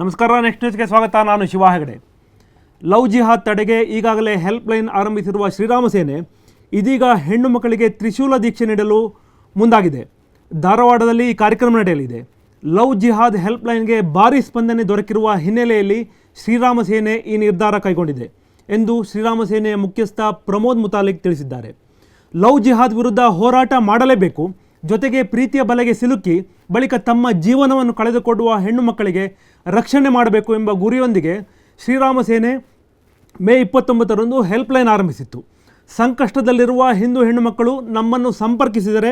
ನಮಸ್ಕಾರ ನೆಕ್ಸ್ಟ್ ನ್ಯೂಸ್ಗೆ ಸ್ವಾಗತ. ನಾನು ಶಿವ ಹೆಗಡೆ. ಲವ್ ಜಿಹಾದ್ ತಡೆಗೆ ಈಗಾಗಲೇ ಹೆಲ್ಪ್ ಲೈನ್ ಆರಂಭಿಸಿರುವ ಶ್ರೀರಾಮ ಸೇನೆ ಇದೀಗ ಹೆಣ್ಣು ಮಕ್ಕಳಿಗೆ ತ್ರಿಶೂಲ ದೀಕ್ಷೆ ನೀಡಲು ಮುಂದಾಗಿದೆ. ಧಾರವಾಡದಲ್ಲಿ ಈ ಕಾರ್ಯಕ್ರಮ ನಡೆಯಲಿದೆ. ಲವ್ ಜಿಹಾದ್ ಹೆಲ್ಪ್ ಲೈನ್ಗೆ ಭಾರೀ ಸ್ಪಂದನೆ ದೊರಕಿರುವ ಹಿನ್ನೆಲೆಯಲ್ಲಿ ಶ್ರೀರಾಮ ಸೇನೆ ಈ ನಿರ್ಧಾರ ಕೈಗೊಂಡಿದೆ ಎಂದು ಶ್ರೀರಾಮ ಸೇನೆಯ ಮುಖ್ಯಸ್ಥ ಪ್ರಮೋದ್ ಮುತಾಲಿಕ್ ತಿಳಿಸಿದ್ದಾರೆ. ಲವ್ ಜಿಹಾದ್ ವಿರುದ್ಧ ಹೋರಾಟ ಮಾಡಲೇಬೇಕು, ಜೊತೆಗೆ ಪ್ರೀತಿಯ ಬಲೆಗೆ ಸಿಲುಕಿ ಬಳಿಕ ತಮ್ಮ ಜೀವನವನ್ನು ಕಳೆದುಕೊಡುವ ಹೆಣ್ಣು ಮಕ್ಕಳಿಗೆ ರಕ್ಷಣೆ ಮಾಡಬೇಕು ಎಂಬ ಗುರಿಯೊಂದಿಗೆ ಶ್ರೀರಾಮ ಸೇನೆ ಮೇ ಇಪ್ಪತ್ತೊಂಬತ್ತರಂದು ಹೆಲ್ಪ್ಲೈನ್ ಆರಂಭಿಸಿತ್ತು. ಸಂಕಷ್ಟದಲ್ಲಿರುವ ಹಿಂದೂ ಹೆಣ್ಣು ಮಕ್ಕಳು ನಮ್ಮನ್ನು ಸಂಪರ್ಕಿಸಿದರೆ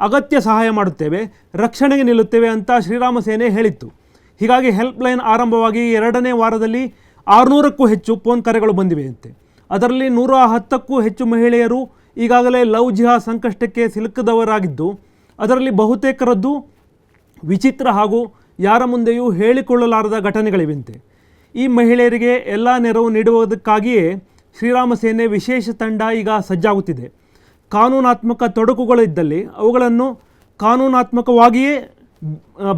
ಅಗತ್ಯ ಸಹಾಯ ಮಾಡುತ್ತೇವೆ, ರಕ್ಷಣೆಗೆ ನಿಲ್ಲುತ್ತೇವೆ ಅಂತ ಶ್ರೀರಾಮ ಸೇನೆ ಹೇಳಿತ್ತು. ಹೀಗಾಗಿ ಹೆಲ್ಪ್ಲೈನ್ ಆರಂಭವಾಗಿ ಎರಡನೇ ವಾರದಲ್ಲಿ ಆರುನೂರಕ್ಕೂ ಹೆಚ್ಚು ಫೋನ್ ಕರೆಗಳು ಬಂದಿವೆಯಂತೆ. ಅದರಲ್ಲಿ ನೂರ ಹತ್ತಕ್ಕೂ ಹೆಚ್ಚು ಮಹಿಳೆಯರು ಈಗಾಗಲೇ ಲವ್ ಜಿಹಾ ಸಂಕಷ್ಟಕ್ಕೆ ಸಿಲುಕದವರಾಗಿದ್ದು, ಅದರಲ್ಲಿ ಬಹುತೇಕರದ್ದು ವಿಚಿತ್ರ ಹಾಗೂ ಯಾರ ಮುಂದೆಯೂ ಹೇಳಿಕೊಳ್ಳಲಾರದ ಘಟನೆಗಳಿವೆಂತೆ. ಈ ಮಹಿಳೆಯರಿಗೆ ಎಲ್ಲ ನೆರವು ನೀಡುವುದಕ್ಕಾಗಿಯೇ ಶ್ರೀರಾಮ ಸೇನೆ ವಿಶೇಷ ತಂಡ ಈಗ ಸಜ್ಜಾಗುತ್ತಿದೆ. ಕಾನೂನಾತ್ಮಕ ತೊಡಕುಗಳಿದ್ದಲ್ಲಿ ಅವುಗಳನ್ನು ಕಾನೂನಾತ್ಮಕವಾಗಿಯೇ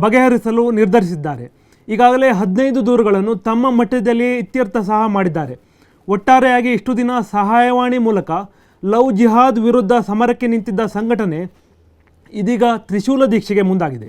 ಬಗೆಹರಿಸಲು ನಿರ್ಧರಿಸಿದ್ದಾರೆ. ಈಗಾಗಲೇ ಹದಿನೈದು ದೂರುಗಳನ್ನು ತಮ್ಮ ಮಟ್ಟದಲ್ಲಿ ಇತ್ಯರ್ಥ ಸಹ ಮಾಡಿದ್ದಾರೆ. ಒಟ್ಟಾರೆಯಾಗಿ ಇಷ್ಟು ದಿನ ಸಹಾಯವಾಣಿ ಮೂಲಕ ಲವ್ ಜಿಹಾದ್ ವಿರುದ್ಧ ಸಮರಕ್ಕೆ ನಿಂತಿದ್ದ ಸಂಘಟನೆ ಇದೀಗ ತ್ರಿಶೂಲ ದೀಕ್ಷೆಗೆ ಮುಂದಾಗಿದೆ.